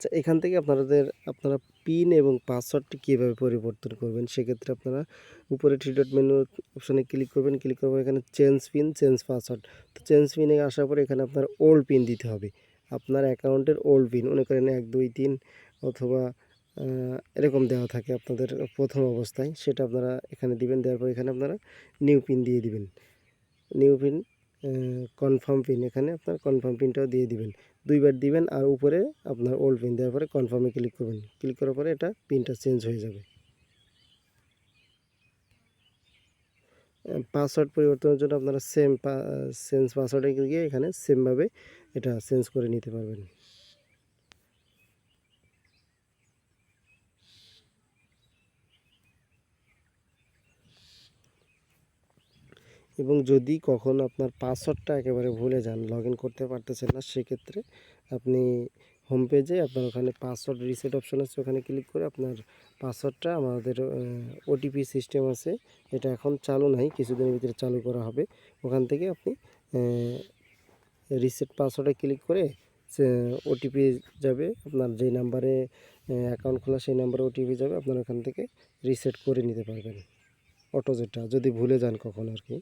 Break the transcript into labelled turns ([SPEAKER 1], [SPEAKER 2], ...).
[SPEAKER 1] আচ্ছা এখান থেকে আপনাদের, আপনারা পিন এবং পাসওয়ার্ডটি কীভাবে পরিবর্তন করবেন? সেক্ষেত্রে আপনারা উপরে থ্রি ডট মেনু অপশানে ক্লিক করবেন। ক্লিক পর এখানে চেঞ্জ পিন চেঞ্জ পাসওয়ার্ড তো চেঞ্জ পিনে আসার পরে এখানে আপনার ওল্ড পিন দিতে হবে। আপনার অ্যাকাউন্টের ওল্ড পিন মনে করেন এক, দুই, তিন অথবা এরকম দেওয়া থাকে আপনাদের প্রথম অবস্থায়। সেটা আপনারা এখানে দিবেন, দেওয়ার পর এখানে আপনারা নিউ পিন দিয়ে দিবেন। নিউ পিন কনফার্ম পিন এখানে আপনার কনফার্ম পিনটাও দিয়ে দিবেন। দুইবার দিবেন আর উপরে আপনার ওল্ড পিন দেওয়ার পরে কনফার্মে ক্লিক করবেন। ক্লিক করার পরে এটা পিনটা চেঞ্জ হয়ে যাবে। পাসওয়ার্ড পরিবর্তনের জন্য আপনারা সেম চেঞ্জ পাসওয়ার্ডে গিয়ে এখানে সেমভাবে এটা চেঞ্জ করে নিতে পারবেন। এবং যদি কখনো আপনার পাসওয়ার্ডটা একেবারে ভুলে যান লগ করতে পারতেছেন না, সেক্ষেত্রে আপনি হোম পেজে আপনার ওখানে পাসওয়ার্ড রিসেট অপশন আছে, ওখানে ক্লিক করে আপনার পাসওয়ার্ডটা আমাদের ওটিপি সিস্টেম আছে, এটা এখন চালু নাই, কিছুদিনের ভিতরে চালু করা হবে। ওখান থেকে আপনি রিসেট পাসওয়ার্ডে ক্লিক করে ওটিপি যাবে, আপনার যে নাম্বারে অ্যাকাউন্ট খোলা সেই নাম্বারে ওটিপি যাবে, আপনার ওখান থেকে রিসেট করে নিতে পারবেন। অটো যেটা, যদি ভুলে যান কখনো আর কি।